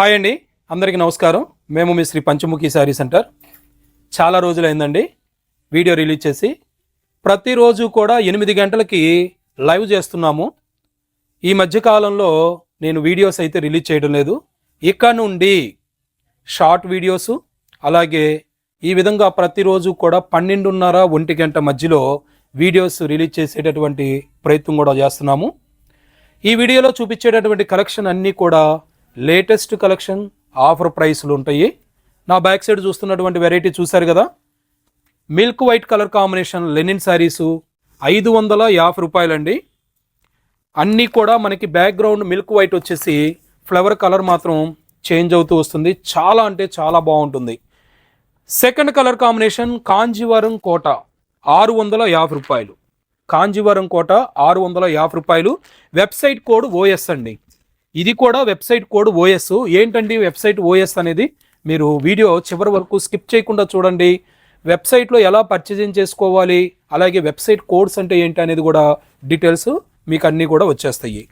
Hi అండి. అందరికీ నమస్కారం. మేము మీ శ్రీ పంచముఖి శారీ సెంటర్. చాలా రోజులైందండి. వీడియో రిలీజ్ చేసి ప్రతిరోజు కూడా ఎనిమిది గంటలకి లైవ్ చేస్తున్నాము. ఈ మధ్యకాలంలో నేను వీడియోస్ అయితే రిలీజ్ చేయడం లేదు. ఇక నుండి షార్ట్ వీడియోస్ అలాగే ఈ విధంగా ప్రతిరోజు కూడా పన్నెండున్నర ఒంటి గంట మధ్యలో వీడియోస్ రిలీజ్ చేసేటటువంటి ప్రయత్నం కూడా చేస్తున్నాము. ఈ వీడియోలో చూపించేటటువంటి కలెక్షన్ అన్నీ కూడా లేటెస్ట్ కలెక్షన్ ఆఫర్ ప్రైస్లు ఉంటాయి. నా బ్యాక్ సైడ్ చూస్తున్నటువంటి వెరైటీ చూశారు కదా? Milk white colour combination linen saris ఐదు వందల యాభై రూపాయలండి. అన్నీ కూడా మనకి బ్యాక్గ్రౌండ్ మిల్క్ వైట్ వచ్చేసి ఫ్లవర్ కలర్ మాత్రం చేంజ్ అవుతూ వస్తుంది. చాలా అంటే చాలా బాగుంటుంది. Second colour combination Kanjeevaram Kota ఆరు వందల యాభై రూపాయలు. కాంజీవరం కోట ఆరు వందల యాభై రూపాయలు. వెబ్సైట్ కోడ్ ఓఎస్ అండి. ఇది కూడా వెబ్సైట్ కోడ్ ఓఎస్. ఏంటండి వెబ్సైట్ ఓఎస్ అనేది? మీరు వీడియో చివరి వరకు స్కిప్ చేయకుండా చూడండి. వెబ్సైట్లో ఎలా పర్చేజింగ్ చేసుకోవాలి? అలాగే వెబ్సైట్ కోడ్స్ అంటే ఏంటి అనేది కూడా డీటెయిల్స్ మీకు అన్నీ కూడా వచ్చేస్తాయి.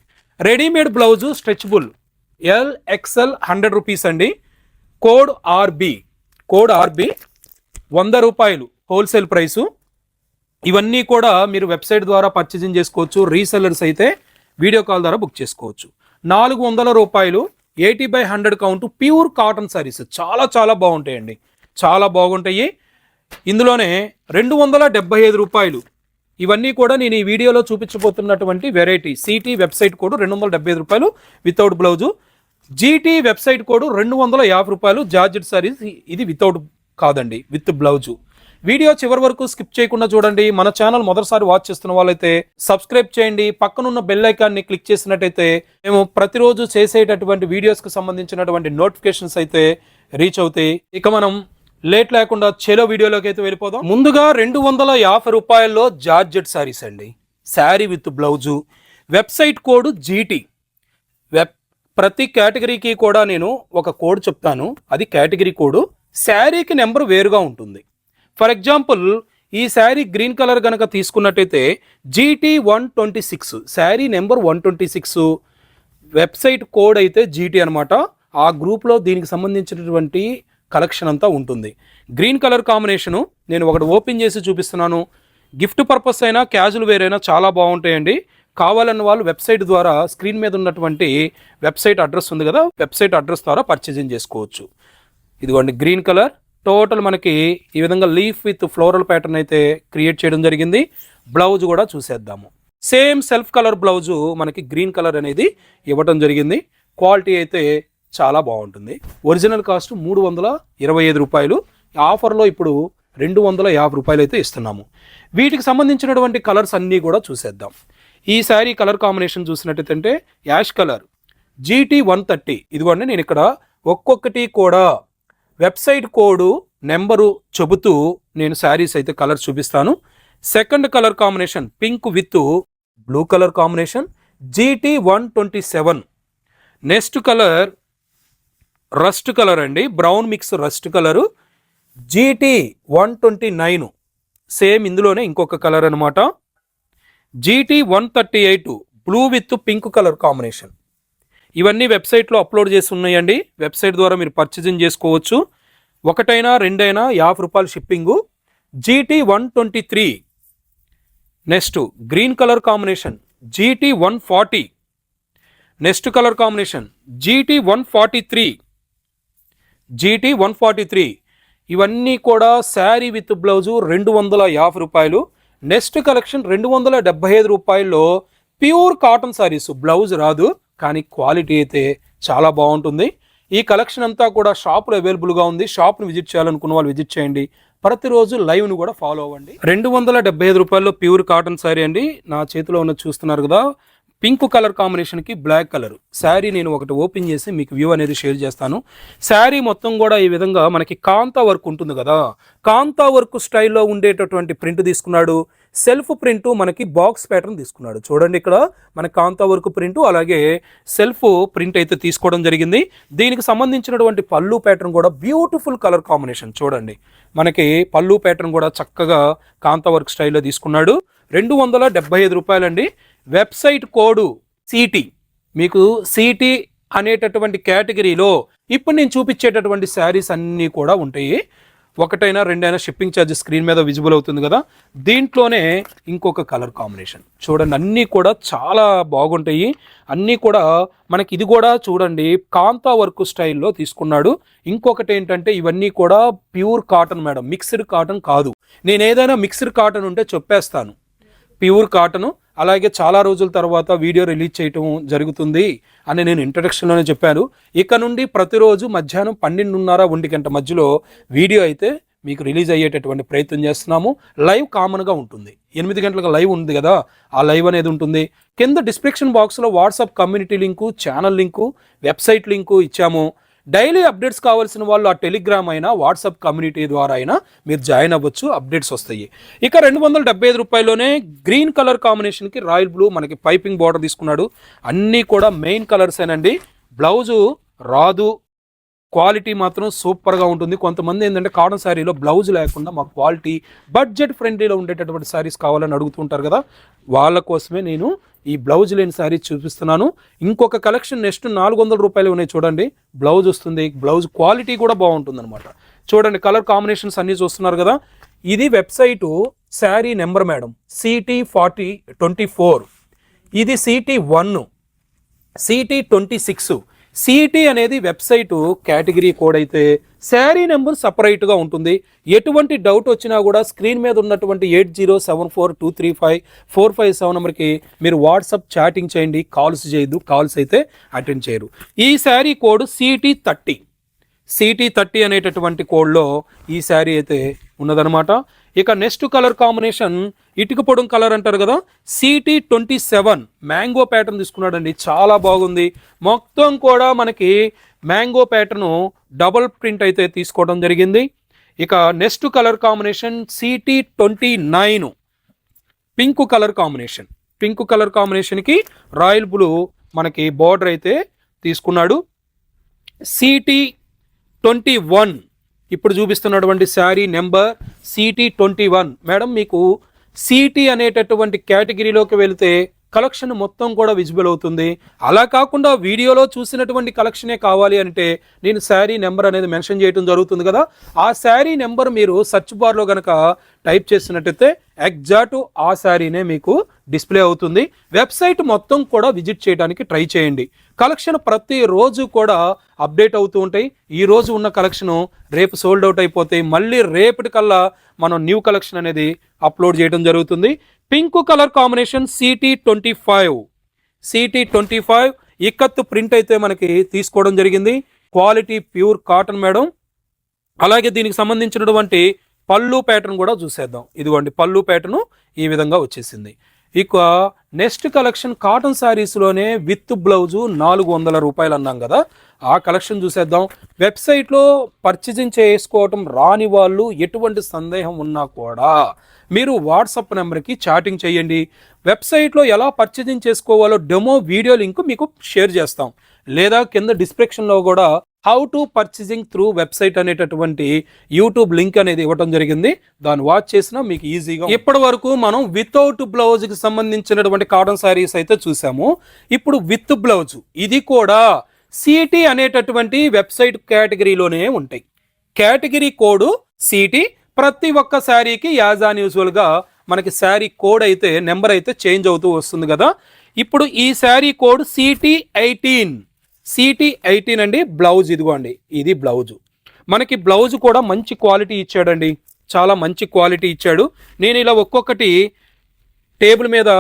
Readymade blouse stretchable. L XL hundred rupees అండి. కోడ్ ఆర్బి కోడ్ ఆర్బి వంద రూపాయలు హోల్సేల్ ప్రైసు ఇవన్నీ కూడా మీరు వెబ్సైట్ ద్వారా పర్చేజింగ్ చేసుకోవచ్చు. రీసెల్లర్స్ అయితే వీడియో కాల్ ద్వారా బుక్ చేసుకోవచ్చు. నాలుగు వందల రూపాయలు eighty by hundred count pure cotton saris. చాలా చాలా బాగుంటాయండి. చాలా బాగుంటాయి. ఇందులోనే రెండు వందల డెబ్బై ఐదు రూపాయలు. ఇవన్నీ కూడా నేను ఈ వీడియోలో చూపించబోతున్నటువంటి వెరైటీ సిటీ వెబ్సైట్ కోడ్ రెండు వందల డెబ్బై ఐదు రూపాయలు without blouse GT website code రెండు వందల యాభై రూపాయలు. జార్జెట్ సారీస్ ఇది వితౌట్ కాదండి విత్ బ్లౌజు వీడియో చివరి వరకు స్కిప్ చేయకుండా చూడండి. మన ఛానల్ మొదటిసారి వాచ్ చేస్తున్న వాళ్ళైతే సబ్స్క్రైబ్ చేయండి. పక్కనున్న బెల్ ఐకాన్ని క్లిక్ చేసినట్టయితే మేము ప్రతిరోజు చేసేటటువంటి వీడియోస్కి సంబంధించినటువంటి నోటిఫికేషన్స్ అయితే రీచ్ అవుతాయి. ఇక మనం లేట్ లేకుండా చెలో వీడియోలోకి అయితే వెళ్ళిపోదాం. ముందుగా రెండు వందల యాభై రూపాయల్లో జార్జెట్ శారీస్ అండి. Sari with blouse. Website code GT. Web ప్రతి కేటగిరీకి కూడా నేను ఒక కోడ్ చెప్తాను. అది కేటగిరీ కోడ్. శారీకి నెంబర్ వేరుగా ఉంటుంది. ఫర్ ఎగ్జాంపుల్ ఈ శారీ గ్రీన్ కలర్ కనుక తీసుకున్నట్టయితే GT one twenty six sari number one twenty six website code అయితే జీటీ అనమాట ఆ గ్రూప్లో దీనికి సంబంధించినటువంటి కలెక్షన్ అంతా ఉంటుంది. గ్రీన్ కలర్ కాంబినేషను నేను ఒకటి ఓపెన్ చేసి చూపిస్తున్నాను. గిఫ్ట్ పర్పస్ అయినా క్యాజువల్ వేర్ అయినా చాలా బాగుంటాయండి. కావాలన్న వాళ్ళు వెబ్సైట్ ద్వారా స్క్రీన్ మీద ఉన్నటువంటి వెబ్సైట్ అడ్రస్ ఉంది కదా వెబ్సైట్ అడ్రస్ ద్వారా పర్చేజింగ్ చేసుకోవచ్చు. ఇదిగోండి గ్రీన్ కలర్. టోటల్ మనకి ఈ విధంగా లీఫ్ విత్ ఫ్లోరల్ ప్యాటర్న్ అయితే క్రియేట్ చేయడం జరిగింది. బ్లౌజ్ కూడా చూసేద్దాము. సేమ్ సెల్ఫ్ కలర్ బ్లౌజు మనకి గ్రీన్ కలర్ అనేది ఇవ్వటం జరిగింది. క్వాలిటీ అయితే చాలా బాగుంటుంది. ఒరిజినల్ కాస్ట్ మూడు వందల ఇరవై ఐదు రూపాయలు. ఆఫర్లో ఇప్పుడు రెండు వందల యాభై రూపాయలు అయితే ఇస్తున్నాము. వీటికి సంబంధించినటువంటి కలర్స్ అన్నీ కూడా చూసేద్దాం. ఈ శారీ కలర్ కాంబినేషన్ చూసినట్టయితే ash colour GT one thirty. ఇదిగోండి నేను ఇక్కడ ఒక్కొక్కటి కూడా వెబ్సైట్ కోడ్ నెంబరు చెబుతూ నేను శారీస్ అయితే కలర్ చూపిస్తాను. Second colour combination pink with blue colour combination GT one twenty seven. Next colour rust colour అండి. Brown mix rust colour. GT one twenty nine. Same ఇందులోనే ఇంకొక కలర్ అనమాట GT one thirty eight. Blue with pink colour combination. ఇవన్నీ వెబ్సైట్లో upload చేసి ఉన్నాయండి. Website ద్వారా మీరు పర్చేజింగ్ చేసుకోవచ్చు. ఒకటైనా రెండైనా యాభై రూపాయలు shipping. GT one twenty three. Next green colour combination. GT one forty. Next colour combination. GT one forty three. GT one forty three. ఇవన్నీ కూడా శారీ విత్ బ్లౌజు రెండు వందల యాభై రూపాయలు. నెక్స్ట్ కలెక్షన్ రెండు వందల డెబ్బై ఐదు రూపాయల్లో ప్యూర్ కాటన్ శారీస్. బ్లౌజ్ రాదు. కానీ క్వాలిటీ అయితే చాలా బాగుంటుంది. ఈ కలెక్షన్ అంతా కూడా షాప్లో అవైలబుల్గా ఉంది. షాప్ని విజిట్ చేయాలనుకున్న వాళ్ళు విజిట్ చేయండి. ప్రతిరోజు లైవ్ను కూడా ఫాలో అవ్వండి. రెండు వందల డెబ్బై ఐదు రూపాయల్లో ప్యూర్ కాటన్ శారీ అండి. నా చేతిలో ఉన్న చూస్తున్నారు కదా. పింక్ కలర్ కాంబినేషన్కి బ్లాక్ కలర్. శారీ నేను ఒకటి ఓపెన్ చేసి మీకు వ్యూ అనేది షేర్ చేస్తాను. శారీ మొత్తం కూడా ఈ విధంగా మనకి కాంతా వర్క్ ఉంటుంది కదా. కాంతా వర్క్ స్టైల్లో ఉండేటటువంటి ప్రింట్ తీసుకున్నాడు. సెల్ఫ్ ప్రింట్ మనకి బాక్స్ ప్యాటర్న్ తీసుకున్నాడు. చూడండి ఇక్కడ మన కాంతా వర్క్ ప్రింట్ అలాగే సెల్ఫ్ ప్రింట్ అయితే తీసుకోవడం జరిగింది. దీనికి సంబంధించినటువంటి పళ్ళు ప్యాటర్న్ కూడా బ్యూటిఫుల్ కలర్ కాంబినేషన్. చూడండి మనకి పళ్ళు ప్యాటర్న్ కూడా చక్కగా కాంతా వర్క్ స్టైల్లో తీసుకున్నాడు. రెండు వందల డెబ్బై ఐదు రూపాయలండి. Website code CT. మీకు సిటీ అనేటటువంటి కేటగిరీలో ఇప్పుడు నేను చూపించేటటువంటి శారీస్ అన్నీ కూడా ఉంటాయి. ఒకటైనా రెండైనా షిప్పింగ్ ఛార్జ్ స్క్రీన్ మీద విజిబుల్ అవుతుంది కదా. దీంట్లోనే ఇంకొక కలర్ కాంబినేషన్ చూడండి అన్నీ కూడా చాలా బాగుంటాయి. అన్నీ కూడా మనకి ఇది కూడా చూడండి కాంతా వర్క్ స్టైల్లో తీసుకున్నాడు. ఇంకొకటి ఏంటంటే ఇవన్నీ కూడా pure cotton madam mixed cotton కాదు. నేను ఏదైనా మిక్స్డ్ కాటన్ ఉంటే చెప్పేస్తాను. ప్యూర్ కాటన్ అలాగే చాలా రోజుల తర్వాత వీడియో రిలీజ్ చేయటం జరుగుతుంది అని నేను ఇంట్రడక్షన్లోనే చెప్పాను. ఇక నుండి ప్రతిరోజు మధ్యాహ్నం పన్నెండున్నర ఒంటి గంట మధ్యలో వీడియో అయితే మీకు రిలీజ్ అయ్యేటటువంటి ప్రయత్నం చేస్తున్నాము. లైవ్ కామన్గా ఉంటుంది. ఎనిమిది గంటలకు లైవ్ ఉంది కదా ఆ లైవ్ అనేది ఉంటుంది. కింద డిస్క్రిప్షన్ బాక్స్లో WhatsApp community link channel link website link ఇచ్చాము. డైలీ అప్డేట్స్ కావాల్సిన వాళ్ళు ఆ టెలిగ్రామ్ అయినా వాట్సాప్ కమ్యూనిటీ ద్వారా అయినా మీరు జాయిన్ అవ్వచ్చు అప్డేట్స్ వస్తాయి. ఇక రెండు వందల డెబ్బై ఐదు రూపాయల్లోనే గ్రీన్ కలర్ కాంబినేషన్కి రాయల్ బ్లూ మనకి పైపింగ్ బార్డర్ తీసుకున్నాడు. అన్నీ కూడా మెయిన్ కలర్సేనండి. బ్లౌజు రాదు క్వాలిటీ మాత్రం సూపర్గా ఉంటుంది. కొంతమంది ఏంటంటే కాటన్ శారీలో బ్లౌజ్ లేకుండా మాకు క్వాలిటీ బడ్జెట్ ఫ్రెండ్లీలో ఉండేటటువంటి శారీస్ కావాలని అడుగుతుంటారు కదా. వాళ్ళ కోసమే నేను ఈ బ్లౌజ్ లేని శారీ చూపిస్తున్నాను. ఇంకొక కలెక్షన్ నెక్స్ట్ నాలుగు వందల రూపాయలు ఉన్నాయి చూడండి. బ్లౌజ్ వస్తుంది. బ్లౌజ్ క్వాలిటీ కూడా బాగుంటుంది అనమాట చూడండి కలర్ కాంబినేషన్స్ అన్నీ చూస్తున్నారు కదా. ఇది website sari number madam CT forty twenty four. ఇది CT one CT twenty six. CT అనేది వెబ్సైట్ కేటగిరీ కోడ్ అయితే శారీ నెంబర్ సపరేట్గా ఉంటుంది. ఎటువంటి డౌట్ వచ్చినా కూడా స్క్రీన్ మీద ఉన్నటువంటి eight zero seven four two three five four five seven నెంబర్కి మీరు వాట్సాప్ చాటింగ్ చేయండి. కాల్స్ చేయొద్దు. కాల్స్ అయితే అటెండ్ చేయరు. ఈ sari code CT thirty. CT thirty అనేటటువంటి కోడ్లో ఈ శారీ అయితే ఉన్నదనమాట ఇక నెక్స్ట్ కలర్ కాంబినేషన్ ఇటుక పొడం కలర్ అంటారు కదా CT twenty seven mango pattern తీసుకున్నాడండి. చాలా బాగుంది. మొత్తం కూడా మనకి మ్యాంగో ప్యాటర్న్ డబుల్ ప్రింట్ అయితే తీసుకోవడం జరిగింది. ఇక next colour combination CT twenty nine pink colour combination. Pink colour కాంబినేషన్కి రాయల్ బ్లూ మనకి బార్డర్ అయితే తీసుకున్నాడు. సిటీ ట్వంటీ వన్ ఇప్పుడు చూపిస్తున్నటువంటి sari number CT twenty one madam మీకు సిటీ అనేటటువంటి కేటగిరీలోకి వెళితే కలెక్షన్ మొత్తం కూడా విజిబుల్ అవుతుంది. అలా కాకుండా వీడియోలో చూసినటువంటి కలెక్షనే కావాలి అంటే నేను శారీ నెంబర్ అనేది మెన్షన్ చేయడం జరుగుతుంది కదా. ఆ శారీ నెంబర్ మీరు సెర్చ్ బార్లో కనుక టైప్ చేసినట్టయితే ఎగ్జాక్ట్ ఆ శారీనే మీకు డిస్ప్లే అవుతుంది. వెబ్సైట్ మొత్తం కూడా విజిట్ చేయడానికి ట్రై చేయండి. కలెక్షన్ ప్రతి రోజు కూడా అప్డేట్ అవుతూ ఉంటాయి. ఈ రోజు ఉన్న కలెక్షన్ రేపు సోల్డ్ అవుట్ అయిపోతాయి. మళ్ళీ రేపటికల్లా మనం న్యూ కలెక్షన్ అనేది అప్లోడ్ చేయడం జరుగుతుంది. Pink colour combination CT twenty five CT twenty five ikat print అయితే మనకి తీసుకోవడం జరిగింది. Quality pure cotton madam. అలాగే దీనికి సంబంధించినటువంటి పళ్ళు ప్యాటర్న్ కూడా చూసేద్దాం. ఇదిగోండి పళ్ళు ప్యాటర్న్ ఈ విధంగా వచ్చేసింది. ఇక నెక్స్ట్ కలెక్షన్ కాటన్ శారీస్లోనే విత్ బ్లౌజు నాలుగు వందల రూపాయలు అన్నాం కదా. ఆ కలెక్షన్ చూసేద్దాం. వెబ్సైట్లో పర్చేజింగ్ చేసుకోవటం రాని వాళ్ళు ఎటువంటి సందేహం ఉన్నా కూడా మీరు వాట్సాప్ నెంబర్కి చాటింగ్ చేయండి. వెబ్సైట్లో ఎలా పర్చేజింగ్ చేసుకోవాలో డెమో వీడియో లింక్ మీకు షేర్ చేస్తాం. లేదా కింద డిస్క్రిప్షన్లో కూడా how to purchasing through website అనేటటువంటి యూట్యూబ్ లింక్ అనేది ఇవ్వడం జరిగింది. దాన్ని వాచ్ చేసినా మీకు ఈజీగా ఇప్పటి వరకు మనం వితౌట్ బ్లౌజ్కి సంబంధించినటువంటి కాటన్ శారీస్ అయితే చూసాము. ఇప్పుడు విత్ బ్లౌజ్ ఇది కూడా సిటీ అనేటటువంటి వెబ్సైట్ కేటగిరీలోనే ఉంటాయి. కేటగిరీ కోడ్ సిటీ ప్రతి ఒక్క శారీకి యాజ్ ఆన్ యూజువల్గా మనకి శారీ కోడ్ అయితే నెంబర్ అయితే చేంజ్ అవుతూ వస్తుంది కదా. ఇప్పుడు ఈ sari code CT eighteen CT eighteen అండి బ్లౌజ్ ఇదిగోండి ఇది బ్లౌజ్. మనకి బ్లౌజ్ కూడా మంచి క్వాలిటీ ఇచ్చాడండి చాలా మంచి క్వాలిటీ ఇచ్చాడు. నేను ఇలా ఒక్కొక్కటి టేబుల్ మీద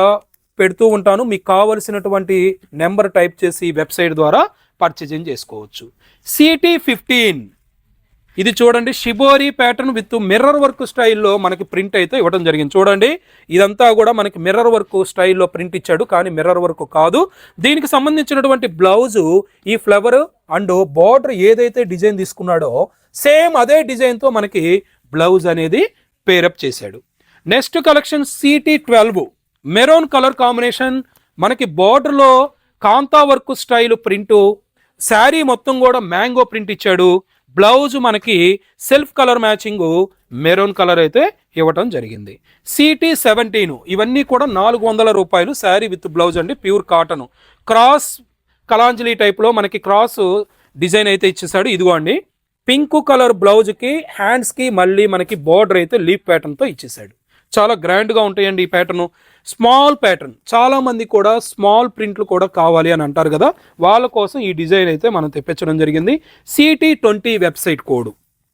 పెడుతూ ఉంటాను మీకు కావలసినటువంటి నెంబర్ టైప్ చేసి వెబ్సైట్ ద్వారా పర్చేజింగ్ చేసుకోవచ్చు. సిటీ ఫిఫ్టీన్ ఇది చూడండి shibori pattern with mirror work స్టైల్లో మనకి ప్రింట్ అయితే ఇవ్వడం జరిగింది. చూడండి ఇదంతా కూడా మనకి మిర్రర్ వర్క్ స్టైల్లో ప్రింట్ ఇచ్చాడు కానీ మిర్రర్ వర్క్ కాదు. దీనికి సంబంధించినటువంటి బ్లౌజు ఈ ఫ్లవర్ అండ్ బార్డర్ ఏదైతే డిజైన్ తీసుకున్నాడో సేమ్ అదే డిజైన్తో మనకి బ్లౌజ్ అనేది పేరప్ చేశాడు. Next collection CT twelve maroon colour combination మనకి బార్డర్లో kantha work style print sari మొత్తం కూడా మ్యాంగో ప్రింట్ ఇచ్చాడు. బ్లౌజ్ మనకి self colour matching maroon colour అయితే ఇవ్వటం జరిగింది. సిటీ సెవెంటీన్ ఇవన్నీ కూడా నాలుగు వందల రూపాయలు శారీ విత్ బ్లౌజ్ అండి ప్యూర్ కాటన్. క్రాస్ కలాంజలి టైప్లో మనకి క్రాస్ డిజైన్ అయితే ఇచ్చేసాడు. ఇదిగో అండి పింక్ కలర్ బ్లౌజ్కి హ్యాండ్స్కి మళ్ళీ మనకి బార్డర్ అయితే లీప్ ప్యాటర్న్తో ఇచ్చేసాడు. చాలా గ్రాండ్గా ఉంటాయండి ఈ ప్యాటర్ను స్మాల్ ప్యాటర్న్. చాలామంది కూడా స్మాల్ ప్రింట్లు కూడా కావాలి అని అంటారు కదా. వాళ్ళ కోసం ఈ డిజైన్ అయితే మనం తెప్పించడం జరిగింది. CT twenty website code.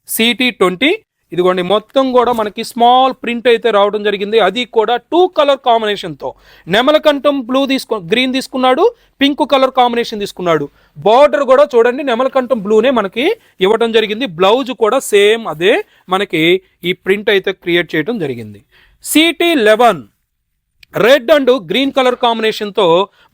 CT twenty ఇదిగోండి మొత్తం కూడా మనకి స్మాల్ ప్రింట్ అయితే రావడం జరిగింది. అది కూడా టూ కలర్ కాంబినేషన్తో నెమలకంఠం బ్లూ తీసుకు గ్రీన్ తీసుకున్నాడు పింక్ కలర్ కాంబినేషన్ తీసుకున్నాడు. బార్డర్ కూడా చూడండి నెమలకంఠం బ్లూనే మనకి ఇవ్వడం జరిగింది. బ్లౌజ్ కూడా సేమ్ అదే మనకి ఈ ప్రింట్ అయితే క్రియేట్ చేయడం జరిగింది. City eleven red and green colour కాంబినేషన్తో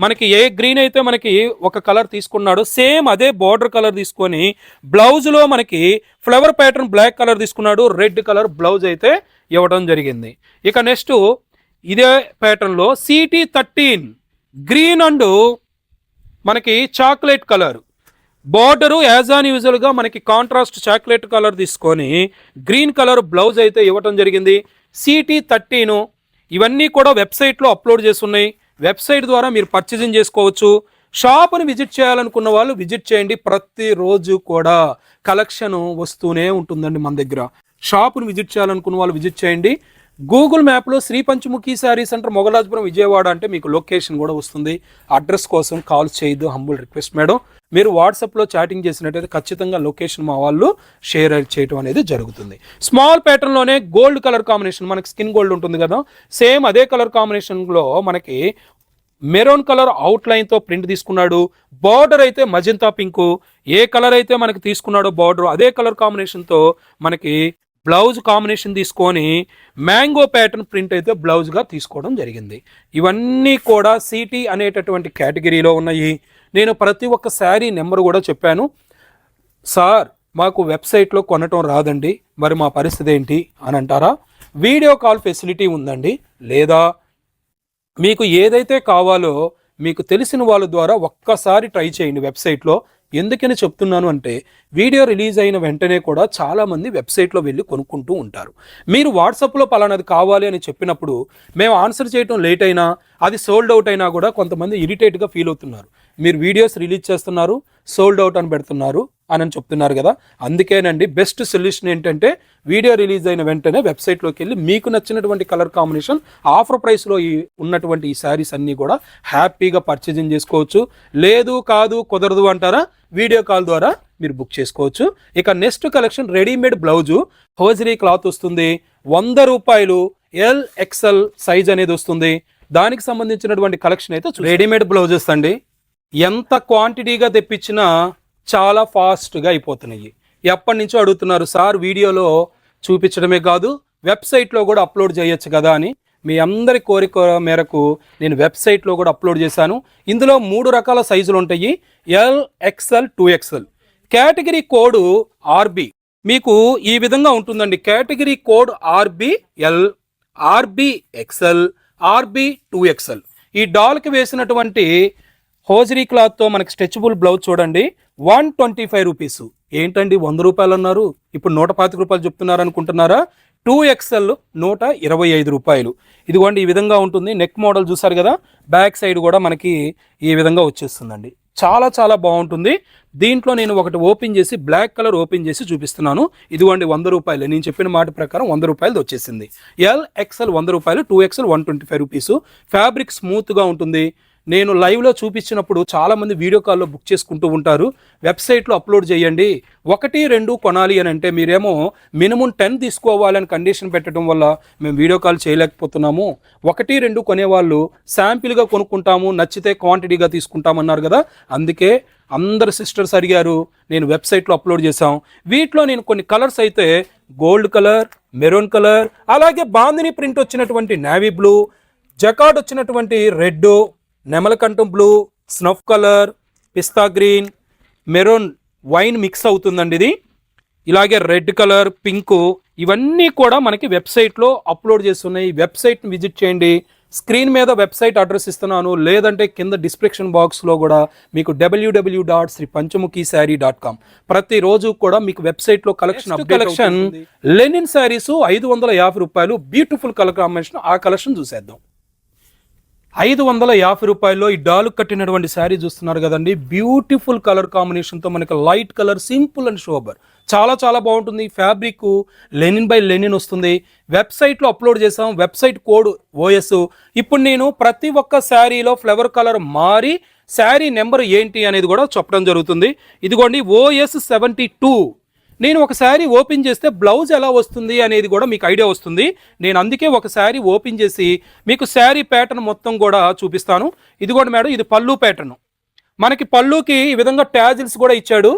మనకి ఏ గ్రీన్ అయితే మనకి ఒక కలర్ తీసుకున్నాడో సేమ్ అదే బార్డర్ కలర్ తీసుకొని బ్లౌజ్లో మనకి ఫ్లవర్ ప్యాటర్న్ బ్లాక్ కలర్ తీసుకున్నాడు రెడ్ కలర్ బ్లౌజ్ అయితే ఇవ్వడం జరిగింది. ఇక నెక్స్ట్ ఇదే ప్యాటర్న్లో సిటీ థర్టీన్ గ్రీన్ అండ్ మనకి chocolate colour border as on యూజువల్గా మనకి కాంట్రాస్ట్ చాక్లెట్ కలర్ తీసుకొని గ్రీన్ కలర్ బ్లౌజ్ అయితే ఇవ్వటం జరిగింది. సిటీ థర్టీను ఇవన్నీ కూడా వెబ్సైట్లో అప్లోడ్ చేసి ఉన్నాయి వెబ్సైట్ ద్వారా మీరు పర్చేసింగ్ చేసుకోవచ్చు. షాప్ని విజిట్ చేయాలనుకున్న వాళ్ళు విజిట్ చేయండి ప్రతిరోజు కూడా. కలెక్షన్ వస్తూనే ఉంటుందండి మన దగ్గర. షాప్ని విజిట్ చేయాలనుకున్న వాళ్ళు విజిట్ చేయండి. గూగుల్ మ్యాప్లో శ్రీ పంచముఖి శారీ సెంటర్ మొగలాజపురం విజయవాడ అంటే మీకు లొకేషన్ కూడా వస్తుంది. అడ్రస్ కోసం కాల్ చేయదు హంబుల్ రిక్వెస్ట్ మేడం. మీరు వాట్సాప్లో చాటింగ్ చేసినట్టయితే ఖచ్చితంగా లొకేషన్ మా వాళ్ళు షేర్ చేయడం అనేది జరుగుతుంది. స్మాల్ ప్యాటర్న్లోనే గోల్డ్ కలర్ కాంబినేషన్ మనకి స్కిన్ గోల్డ్ ఉంటుంది కదా సేమ్ అదే కలర్ కాంబినేషన్లో మనకి మెరూన్ కలర్ అవుట్ ప్రింట్ తీసుకున్నాడు. బార్డర్ అయితే మజంతా పింకు ఏ కలర్ అయితే మనకి తీసుకున్నాడో బార్డర్ అదే కలర్ కాంబినేషన్తో మనకి బ్లౌజ్ కాంబినేషన్ తీసుకొని మ్యాంగో ప్యాటర్న్ ప్రింట్ అయితే బ్లౌజ్గా తీసుకోవడం జరిగింది. ఇవన్నీ కూడా సిటీ అనేటటువంటి కేటగిరీలో ఉన్నాయి. నేను ప్రతి ఒక్క శారీ నెంబర్ కూడా చెప్పాను. సార్ మాకు వెబ్సైట్లో కొనటం రాదండి. మరి మా పరిస్థితి ఏంటి అని అంటారా? వీడియో కాల్ ఫెసిలిటీ ఉందండి. లేదా మీకు ఏదైతే కావాలో మీకు తెలిసిన వాళ్ళ ద్వారా ఒక్కసారి ట్రై చేయండి వెబ్సైట్లో. ఎందుకని చెప్తున్నాను అంటే వీడియో రిలీజ్ అయిన వెంటనే కూడా చాలామంది వెబ్సైట్లో వెళ్ళి కొనుక్కుంటూ ఉంటారు. మీరు వాట్సాప్లో పలానాది కావాలి అని చెప్పినప్పుడు మేము ఆన్సర్ చేయడం లేట్ అయినా అది సోల్డ్ అవుట్ అయినా కూడా కొంతమంది ఇరిటేట్గా ఫీల్ అవుతున్నారు. మీరు వీడియోస్ రిలీజ్ చేస్తున్నారు సోల్డ్ అవుట్ అని పెడుతున్నారు అని అని చెప్తున్నారు కదా. అందుకేనండి బెస్ట్ సొల్యూషన్ ఏంటంటే వీడియో రిలీజ్ అయిన వెంటనే వెబ్సైట్లోకి వెళ్ళి మీకు నచ్చినటువంటి కలర్ కాంబినేషన్ ఆఫర్ ప్రైస్లో ఈ ఉన్నటువంటి ఈ శారీస్ అన్నీ కూడా హ్యాపీగా పర్చేజింగ్ చేసుకోవచ్చు. లేదు కాదు కుదరదు అంటారా? వీడియో కాల్ ద్వారా మీరు బుక్ చేసుకోవచ్చు. ఇక next collection readymade blouse hosiery cloth వస్తుంది. వంద రూపాయలు ఎల్ ఎక్సెల్ సైజ్ అనేది వస్తుంది. దానికి సంబంధించినటువంటి కలెక్షన్ అయితే రెడీమేడ్ బ్లౌజెస్ అండి. ఎంత క్వాంటిటీగా తెప్పించినా చాలా ఫాస్ట్గా అయిపోతున్నాయి. ఎప్పటి నుంచో అడుగుతున్నారు సార్ వీడియోలో చూపించడమే కాదు వెబ్సైట్లో కూడా అప్లోడ్ చేయొచ్చు కదా అని. మీ అందరి కోరిక మేరకు నేను వెబ్సైట్లో కూడా అప్లోడ్ చేశాను. ఇందులో మూడు రకాల సైజులు ఉంటాయి. L XL two XL. Category code RB. మీకు ఈ విధంగా ఉంటుందండి. Category code RB L RB XL RB two XL. ఈ డాల్కి వేసినటువంటి హోజరీ క్లాత్తో మనకి స్ట్రెచబుల్ బ్లౌజ్ చూడండి. One twenty five rupees. ఏంటండి వంద రూపాయలు అన్నారు? ఇప్పుడు నూట పాతిక రూపాయలు చెప్తున్నారు అనుకుంటున్నారా? టూ ఎక్స్ఎల్ నూట ఇరవై ఐదు రూపాయలు. ఇదిగోండి ఈ విధంగా ఉంటుంది. నెక్ మోడల్ చూసారు కదా? బ్యాక్ సైడ్ కూడా మనకి ఈ విధంగా వచ్చేస్తుందండి. చాలా చాలా బాగుంటుంది. దీంట్లో నేను ఒకటి ఓపెన్ చేసి బ్లాక్ కలర్ ఓపెన్ చేసి చూపిస్తున్నాను. ఇదిగోండి వంద రూపాయలు. నేను చెప్పిన మాట ప్రకారం వంద రూపాయలు వచ్చేసింది. ఎల్ ఎక్స్ఎల్ వంద రూపాయలు two XL one twenty five rupees. Fabric స్మూత్గా ఉంటుంది. నేను లైవ్లో చూపించినప్పుడు చాలామంది వీడియో కాల్లో బుక్ చేసుకుంటూ ఉంటారు. వెబ్సైట్లో అప్లోడ్ చేయండి. ఒకటి రెండు కొనాలి అని అంటే మీరేమో మినిమం టెన్ తీసుకోవాలని కండిషన్ పెట్టడం వల్ల మేము వీడియో కాల్ చేయలేకపోతున్నాము. ఒకటి రెండు కొనేవాళ్ళు శాంపిల్గా కొనుక్కుంటాము నచ్చితే క్వాంటిటీగా తీసుకుంటామన్నారు కదా. అందుకే అందరు సిస్టర్స్ అడిగారు నేను వెబ్సైట్లో అప్లోడ్ చేశాం. వీటిలో నేను కొన్ని కలర్స్ అయితే గోల్డ్ కలర్ మెరూన్ కలర్ అలాగే బాందిని ప్రింట్ వచ్చినటువంటి నేవీ బ్లూ జకాడ్ వచ్చినటువంటి red నెమలకంఠం blue snuff colour pista green maroon wine mix అవుతుందండి ఇది. ఇలాగే రెడ్ కలర్ పింక్ ఇవన్నీ కూడా మనకి వెబ్సైట్లో అప్లోడ్ చేస్తున్నాయి. ఈ వెబ్సైట్ని విజిట్ చేయండి. స్క్రీన్ మీద వెబ్సైట్ అడ్రస్ ఇస్తున్నాను. లేదంటే కింద డిస్క్రిప్షన్ బాక్స్లో కూడా మీకు WWW dot Shri Panchamukhi sari dot com ప్రతిరోజు కూడా మీకు వెబ్సైట్లో కలెక్షన్ కలెక్షన్ లెనిన్ శారీస్ ఐదు వందల యాభై రూపాయలు. Beautiful colour combination. ఆ కలెక్షన్ చూసేద్దాం. ఐదు వందల యాభై రూపాయల్లో ఈ డాలు కట్టినటువంటి శారీ చూస్తున్నారు కదండి. బ్యూటిఫుల్ కలర్ కాంబినేషన్తో మనకి light colour simple and sober చాలా చాలా బాగుంటుంది. ఫ్యాబ్రిక్ లెనిన్ బై లెనిన్ వస్తుంది. వెబ్సైట్లో అప్లోడ్ చేసాం వెబ్సైట్ కోడ్ ఓఎస్ ఇప్పుడు నేను ప్రతి ఒక్క శారీలో ఫ్లవర్ కలర్ మారి శారీ నెంబర్ ఏంటి అనేది కూడా చెప్పడం జరుగుతుంది. ఇదిగోండి ఓఎస్ సెవెంటీ టూ నేను ఒక శారీ ఓపెన్ చేస్తే బ్లౌజ్ ఎలా వస్తుంది అనేది కూడా మీకు ఐడియా వస్తుంది. నేను అందుకే ఒక శారీ ఓపెన్ చేసి మీకు శారీ ప్యాటర్న్ మొత్తం కూడా చూపిస్తాను. ఇది కూడా మేడం ఇది పళ్ళు ప్యాటర్న్. మనకి పళ్ళుకి ఈ విధంగా ట్యాజిల్స్ కూడా ఇచ్చాడు.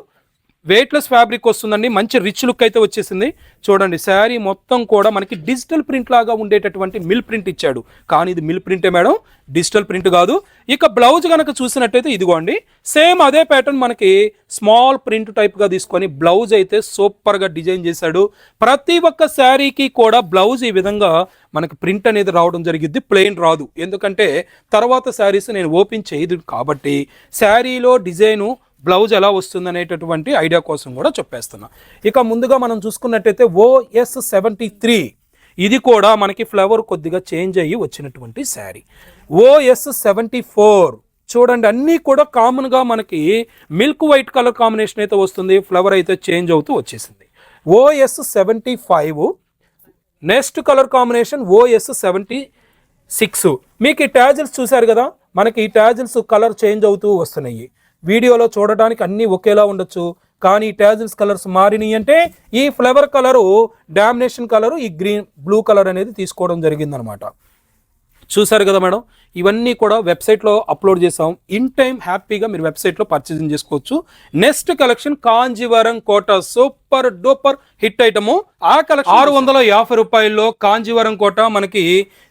వెయిట్లెస్ ఫ్యాబ్రిక్ వస్తుందండి. మంచి రిచ్ లుక్ అయితే వచ్చేసింది. చూడండి శారీ మొత్తం కూడా మనకి డిజిటల్ ప్రింట్ లాగా ఉండేటటువంటి మిల్ ప్రింట్ ఇచ్చాడు. కానీ ఇది మిల్ ప్రింటే మేడం? డిజిటల్ ప్రింట్ కాదు. ఇక బ్లౌజ్ కనుక చూసినట్టయితే ఇదిగోండి. సేమ్ అదే ప్యాటర్న్ మనకి స్మాల్ ప్రింట్ టైప్గా తీసుకొని బ్లౌజ్ అయితే సూపర్గా డిజైన్ చేశాడు. ప్రతి ఒక్క శారీకి కూడా బ్లౌజ్ ఈ విధంగా మనకి ప్రింట్ అనేది రావడం జరిగింది ప్లెయిన్ రాదు. ఎందుకంటే తర్వాత శారీస్ నేను ఓపెన్ చేయదు కాబట్టి శారీలో డిజైను బ్లౌజ్ ఎలా వస్తుంది అనేటటువంటి ఐడియా కోసం కూడా చెప్పేస్తున్నా. ఇక ముందుగా మనం చూసుకున్నట్టయితే ఓఎస్ సెవెంటీ త్రీ. ఇది కూడా మనకి ఫ్లవర్ కొద్దిగా చేంజ్ అయ్యి వచ్చినటువంటి శారీ. OS seventy four. చూడండి అన్నీ కూడా కామన్గా మనకి మిల్క్ వైట్ కలర్ కాంబినేషన్ అయితే వస్తుంది. ఫ్లవర్ అయితే చేంజ్ అవుతూ వచ్చేసింది. OS seventy five. Next colour combination OS seventy six. మీకు ఈ ట్యాజిల్స్ చూశారు కదా? మనకి ఈ ట్యాజిల్స్ కలర్ చేంజ్ అవుతూ వస్తున్నాయి. వీడియోలో చూడడానికి అన్నీ ఒకేలా ఉండొచ్చు. కానీ టాజిల్స్ కలర్స్ మారినాయి అంటే ఈ ఫ్లవర్ కలరు డామినేషన్ కలరు ఈ గ్రీన్ బ్లూ కలర్ అనేది తీసుకోవడం జరిగిందనమాట. చూసారు కదా మేడం? ఇవన్నీ కూడా వెబ్సైట్లో అప్లోడ్ చేసాం. ఇన్ టైం హ్యాపీగా మీరు వెబ్సైట్లో పర్చేసింగ్ చేసుకోవచ్చు. Next collection Kanjeevaram Kota super duper hit item. ఆ కలెక్షన్ ఆరు వందల యాభై రూపాయల్లో కాంజీవరం కోట మనకి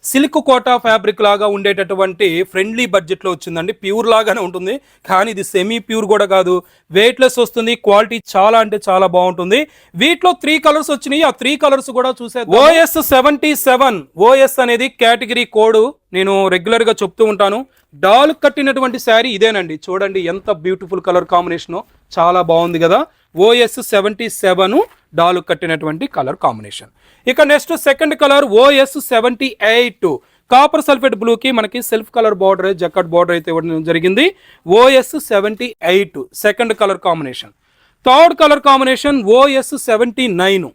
సిల్క్ కోట ఫ్యాబ్రిక్ లాగా ఉండేటటువంటి ఫ్రెండ్లీ బడ్జెట్లో వచ్చిందండి. ప్యూర్ లాగానే ఉంటుంది. కానీ ఇది సెమీ ప్యూర్ కూడా కాదు. వెయిట్లెస్ వస్తుంది. క్వాలిటీ చాలా అంటే చాలా బాగుంటుంది. వీటిలో త్రీ కలర్స్ వచ్చినాయి. ఆ త్రీ కలర్స్ కూడా చూసే ఓఎస్ సెవెంటీ సెవెన్. ఓఎస్ అనేది కేటగిరీ కోడ్. నేను రెగ్యులర్గా చెప్తూ ఉంటాను. డాల్ కట్టినటువంటి శారీ ఇదేనండి. చూడండి ఎంత బ్యూటిఫుల్ కలర్ కాంబినేషను చాలా బాగుంది కదా. ఓఎస్ సెవెంటీ సెవెన్ డాల్ కట్టినటువంటి కలర్ కాంబినేషన్ ఇక next second colour OS seventy eight copper sulphate బ్లూకి మనకి సెల్ఫ్ కలర్ బార్డర్ జక్కట్ బార్డర్ అయితే ఇవ్వడం జరిగింది. OS seventy eight second colour combination third colour combination OS seventy nine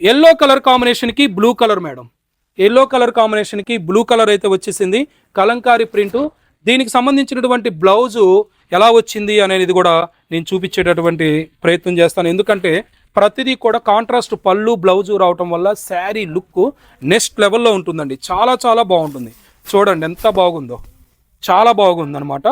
yellow colour కాంబినేషన్కి blue colour madam yellow colour కాంబినేషన్కి blue colour అయితే వచ్చేసింది. కలంకారీ ప్రింటు. దీనికి సంబంధించినటువంటి బ్లౌజు ఎలా వచ్చింది అనేది కూడా నేను చూపించేటటువంటి ప్రయత్నం చేస్తాను. ఎందుకంటే ప్రతిదీ కూడా కాంట్రాస్ట్ పళ్ళు బ్లౌజు రావటం వల్ల శారీ లుక్ నెక్స్ట్ లెవెల్లో ఉంటుందండి. చాలా చాలా బాగుంటుంది. చూడండి ఎంత బాగుందో. చాలా బాగుందనమాట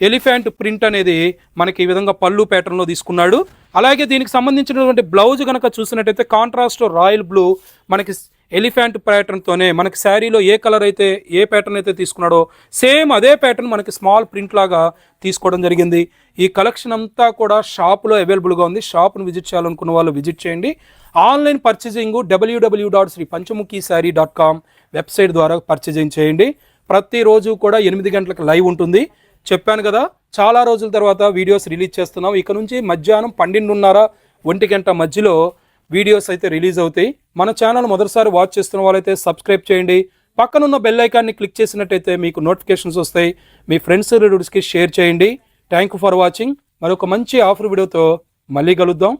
ఎలిఫెంట్ ప్రింట్ అనేది మనకి ఈ విధంగా పళ్ళు ప్యాటర్న్లో తీసుకున్నాడు. అలాగే దీనికి సంబంధించినటువంటి బ్లౌజ్ కనుక చూసినట్టయితే కాంట్రాస్ట్ రాయల్ బ్లూ మనకి ఎలిఫెంట్ ప్యాటర్న్తోనే మనకి శారీలో ఏ కలర్ అయితే ఏ ప్యాటర్న్ అయితే తీసుకున్నాడో సేమ్ అదే ప్యాటర్న్ మనకి స్మాల్ ప్రింట్ లాగా తీసుకోవడం జరిగింది. ఈ కలెక్షన్ అంతా కూడా షాప్లో అవైలబుల్గా ఉంది. షాప్ను విజిట్ చేయాలనుకున్న వాళ్ళు విజిట్ చేయండి. Online purchasing WWW dot Shri Panchamukhi sari dot com website ద్వారా పర్చేజింగ్ చేయండి. ప్రతిరోజు కూడా ఎనిమిది గంటలకు లైవ్ ఉంటుంది. చెప్పాను కదా చాలా రోజుల తర్వాత వీడియోస్ రిలీజ్ చేస్తున్నాం. ఇక నుంచి మధ్యాహ్నం పన్నెండున్నర ఒంటి గంట మధ్యలో వీడియోస్ అయితే రిలీజ్ అవుతాయి. మన ఛానల్ మొదటిసారి వాచ్ చేస్తున్న వాళ్ళైతే సబ్స్క్రైబ్ చేయండి. పక్కనున్న బెల్ ఐకాన్ని క్లిక్ చేసినట్టయితే మీకు నోటిఫికేషన్స్ వస్తాయి. మీ ఫ్రెండ్స్ రిలేటివ్స్కి షేర్ చేయండి. థ్యాంక్ ఫర్ వాచింగ్ మరొక మంచి ఆఫర్ వీడియోతో మళ్ళీ కలుద్దాం.